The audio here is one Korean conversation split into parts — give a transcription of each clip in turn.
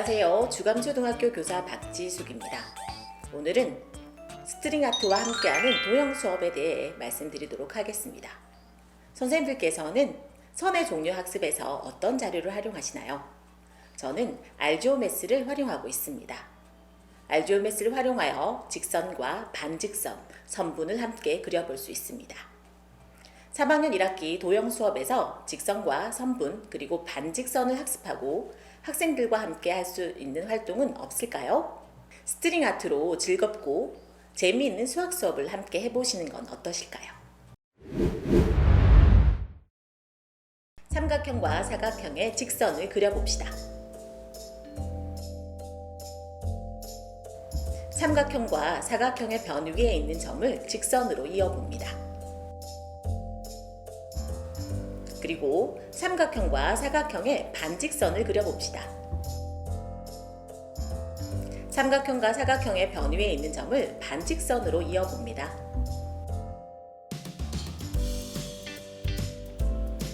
안녕하세요. 주감초등학교 교사 박지숙입니다. 오늘은 스트링 아트와 함께하는 도형 수업에 대해 말씀드리도록 하겠습니다. 선생님들께서는 선의 종류 학습에서 어떤 자료를 활용하시나요? 저는 알지오메스를 활용하고 있습니다. 알지오메스를 활용하여 직선과 반직선, 선분을 함께 그려볼 수 있습니다. 3학년 1학기 도형 수업에서 직선과 선분 그리고 반직선을 학습하고 학생들과 함께 할 수 있는 활동은 없을까요? 스트링 아트로 즐겁고 재미있는 수학 수업을 함께 해보시는 건 어떠실까요? 삼각형과 사각형의 직선을 그려봅시다. 삼각형과 사각형의 변 위에 있는 점을 직선으로 이어봅니다. 그리고 삼각형과 사각형의 반직선을 그려봅시다. 삼각형과 사각형의 변 위에 있는 점을 반직선으로 이어봅니다.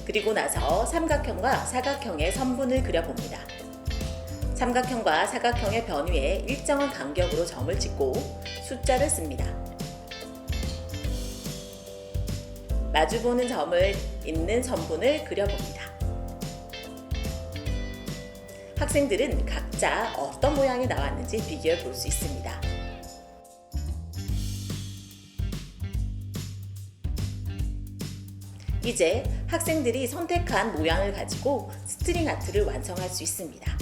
그리고 나서 삼각형과 사각형의 선분을 그려봅니다. 삼각형과 사각형의 변 위에 일정한 간격으로 점을 찍고 숫자를 씁니다. 마주보는 점을 잇는 선분을 그려봅니다. 학생들은 각자 어떤 모양이 나왔는지 비교해 볼 수 있습니다. 이제 학생들이 선택한 모양을 가지고 스트링 아트를 완성할 수 있습니다.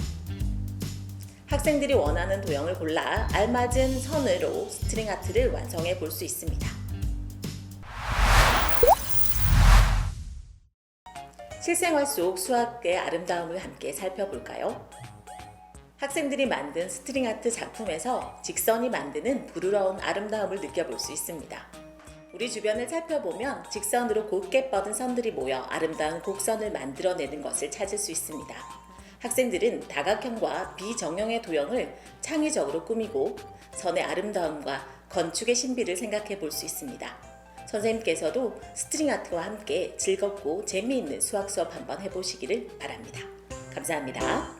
학생들이 원하는 도형을 골라 알맞은 선으로 스트링 아트를 완성해 볼 수 있습니다. 실생활 속 수학의 아름다움을 함께 살펴볼까요? 학생들이 만든 스트링 아트 작품에서 직선이 만드는 부드러운 아름다움을 느껴볼 수 있습니다. 우리 주변을 살펴보면 직선으로 곱게 뻗은 선들이 모여 아름다운 곡선을 만들어내는 것을 찾을 수 있습니다. 학생들은 다각형과 비정형의 도형을 창의적으로 꾸미고 선의 아름다움과 건축의 신비를 생각해 볼 수 있습니다. 선생님께서도 스트링 아트와 함께 즐겁고 재미있는 수학 수업 한번 해보시기를 바랍니다. 감사합니다.